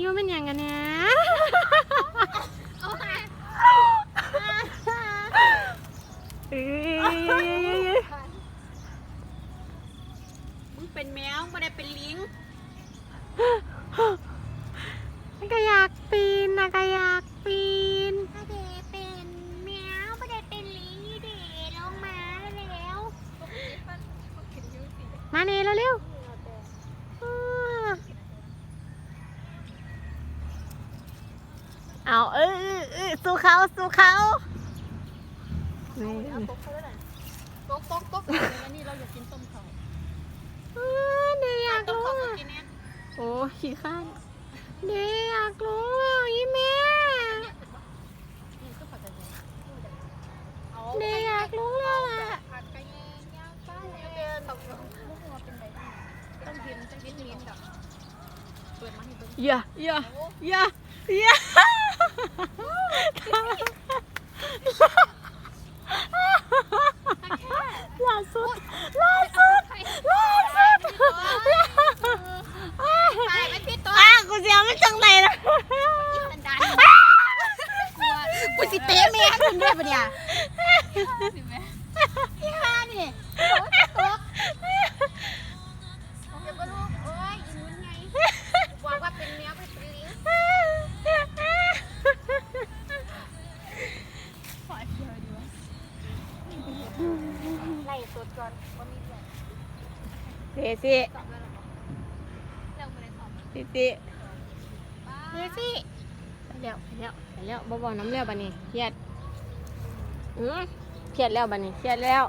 อยู่เป็นอย่างกันเนี่ยเอามาเอ้ยมึงเป็นแมวไม่ได้เป็นลิงมันก็อยากปีนนะก็อยากปีนไม่ได้เป็นแมวไม่ได้เป็นลิงเด็ลงมาแล้วมาเนเร็วๆอ้า เอาเออเออเออสู้เขาสู้เขานี่ตกเขาแล้วตกตกตกแล้วนี่เราอยากกินต้มเขาเออเนยอยากต้มรู้เขาก็อะกินเนี่ยโอ้ขี้ข้านเนยอยากรู้แล้วยี่แม่นี่ก็ผัดกันเลยเอาเนยอยากรู้แล้วล่ะผัดกันเองย่างป้าแล้วเดินตกมุกงัวเป็นไรต้องกินต้องกินลิ้นดอกเปิดมาให้เบิ่งอย่าอย่า โอ้อย่าอย่าล่าสุดล่าสุดล่าสุดไปไม่ผิดตัว อ้ากูเสียไม่จังไหนนะสันดานกูสิเตะแม่คุณด้วยปะเนี่ยพี่ ก่อนว่ามีเพื่อนเสียสิสอบแล้วหรอเร็วมาเลยสอบสิสิเฮ้ยสิไปแล้วไปแล้วไปแล้วบ่บอกน้ำเลี้ยวบันนี้เครียดอืมเครียดแล้วบันนี้เครียดแล้ว